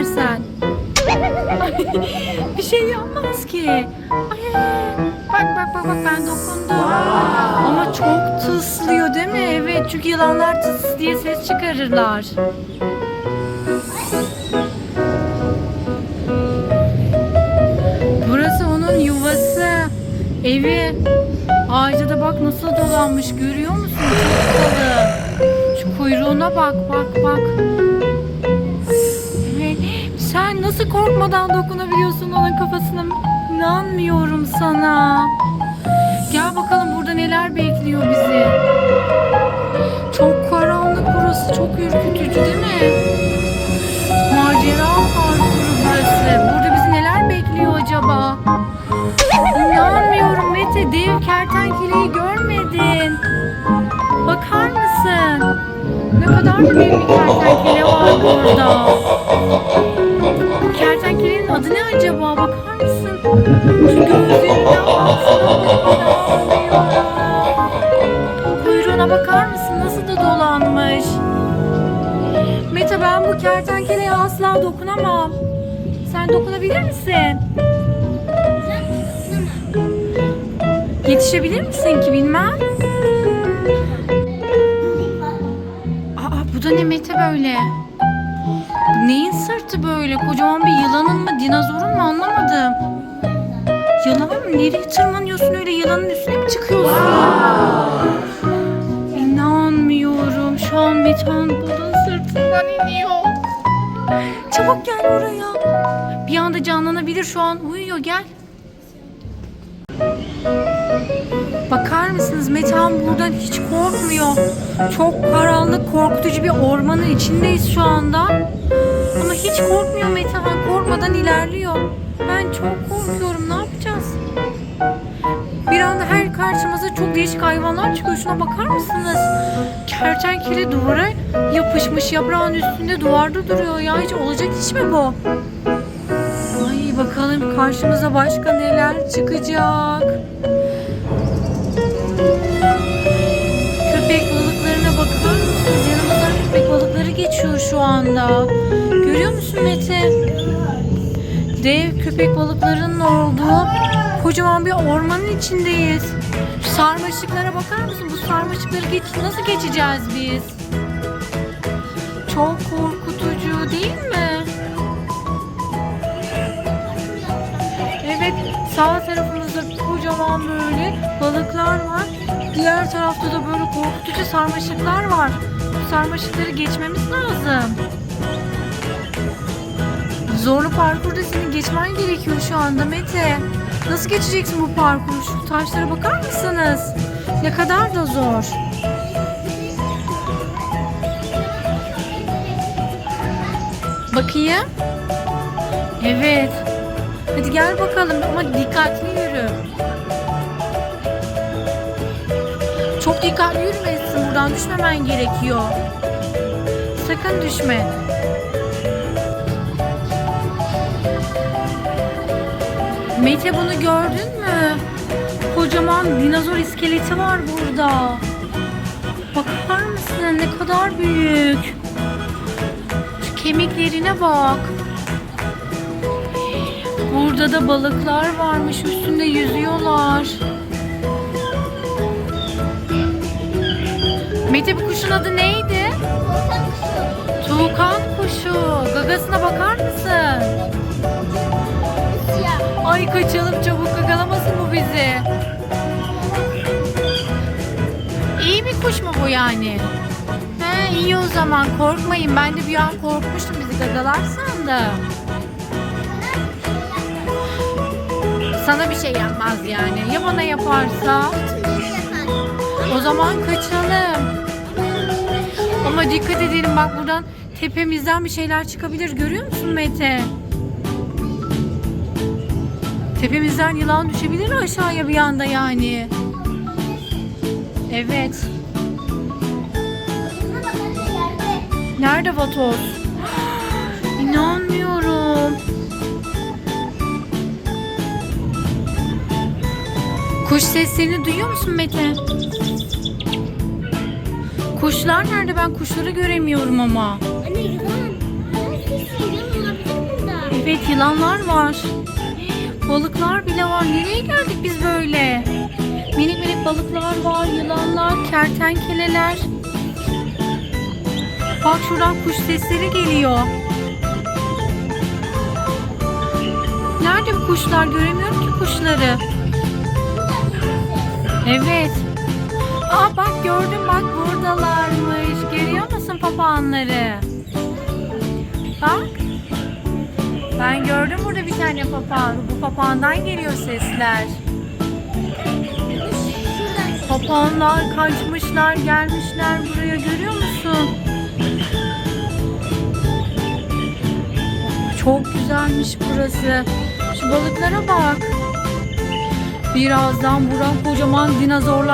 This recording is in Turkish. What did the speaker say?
istersen. bir şey yapmaz ki. Ay. Bak bak bak bak ben dokundum. Ama çok tıslıyor değil mi? Evet çünkü yılanlar tıs diye ses çıkarırlar. Burası onun yuvası. Evi. Ağaca da bak nasıl dolanmış görüyor musun? Çok kalın. Şu kuyruğuna bak bak bak. Nasıl korkmadan dokunabiliyorsun onun kafasına? İnanmıyorum sana. Gel bakalım burada neler bekliyor bizi. Çok karanlık burası. Çok ürkütücü değil mi? Macera parkuru burası. Burada bizi neler bekliyor acaba? İnanmıyorum Mete. Dev kertenkeleyi görmedin. Bakar mısın? Ne kadar da büyük bir kertenkele var burada. Bakar mısın? Kuyruğuna bakar mısın? Nasıl da dolanmış. Mete ben bu kertenkeleye asla dokunamam. Sen dokunabilir misin? Yetişebilir misin ki bilmem. Aa bu da ne Mete böyle? Neyin sırtı böyle? Kocaman bir yılanın mı dinozorun mu anlamadım. Yılan mı? Nereye tırmanıyorsun öyle yılanın üstüne mi çıkıyorsun? İnanmıyorum. Şu an Metehan bunun sırtından iniyor. Çabuk gel oraya. Bir anda canlanabilir şu an. Uyuyor gel. Metehan buradan hiç korkmuyor. Çok karanlık korkutucu bir ormanın içindeyiz şu anda. Ama hiç korkmuyor Metehan korkmadan ilerliyor. Ben çok korkuyorum ne yapacağız? Bir anda her karşımıza çok değişik hayvanlar çıkıyor. Şuna bakar mısınız? Kertenkele duvara yapışmış yaprağın üstünde duvarda duruyor ya. Hiç olacak iş mi bu? Ay bakalım karşımıza başka neler çıkacak. Anda. Görüyor musun Mete? Dev köpek balıklarının olduğu kocaman bir ormanın içindeyiz. Sarmaşıklara bakar mısın? Bu sarmaşıkları geç nasıl geçeceğiz biz? Çok korkutucu değil mi? Evet, sağ tarafımızda kocaman böyle balıklar var. Diğer tarafta da böyle korkutucu sarmaşıklar var. Bu sarmaşıkları geçmemiz lazım. Zorlu parkurda senin geçmen gerekiyor şu anda Mete. Nasıl geçeceksin bu parkuru? Şu taşlara bakar mısınız? Ne kadar da zor. Bakayım. Evet. Hadi gel bakalım ama dikkatli yürü. Çok dikkatli yürümelisin buradan düşmemen gerekiyor. Sakın düşme. Mete bunu gördün mü? Kocaman dinozor iskeleti var burada. Bakar mısın ne kadar büyük. Şu kemiklerine bak. Burada da balıklar varmış üstünde yüzüyorlar. Mete bu kuşun adı neydi? Tuğkan kuşu. Gagasına bakar mısın? Ay kaçalım çabuk gagalamasın bu bizi. İyi bir kuş mu bu yani? He iyi o zaman korkmayın. Ben de bir an korkmuştum bizi gagalarsan da. Sana bir şey yapmaz yani. Ya bana yaparsa? O zaman kaçalım. Dikkat edelim bak buradan tepemizden bir şeyler çıkabilir. Görüyor musun Mete? Tepemizden yılan düşebilir aşağıya bir anda yani. Evet. Nerede Vatos? İnanmıyorum. Kuş seslerini duyuyor musun Mete? Kuşlar nerede? Ben kuşları göremiyorum ama. Anne yılan. Yılan Evet yılanlar var. Balıklar bile var. Nereye geldik biz böyle? Minik minik balıklar var, yılanlar, kertenkeleler. Bak şuradan kuş sesleri geliyor. Nerede bu kuşlar? Göremiyorum ki kuşları. Evet. Aa bak gördüm bak buradalarmış. Görüyor musun papağanları? Bak. Ben gördüm burada bir tane papağan. Bu papağandan geliyor sesler. Papağanlar kaçmışlar, gelmişler buraya görüyor musun? Çok güzelmiş burası. Şu balıklara bak. Birazdan buradan kocaman dinozorlar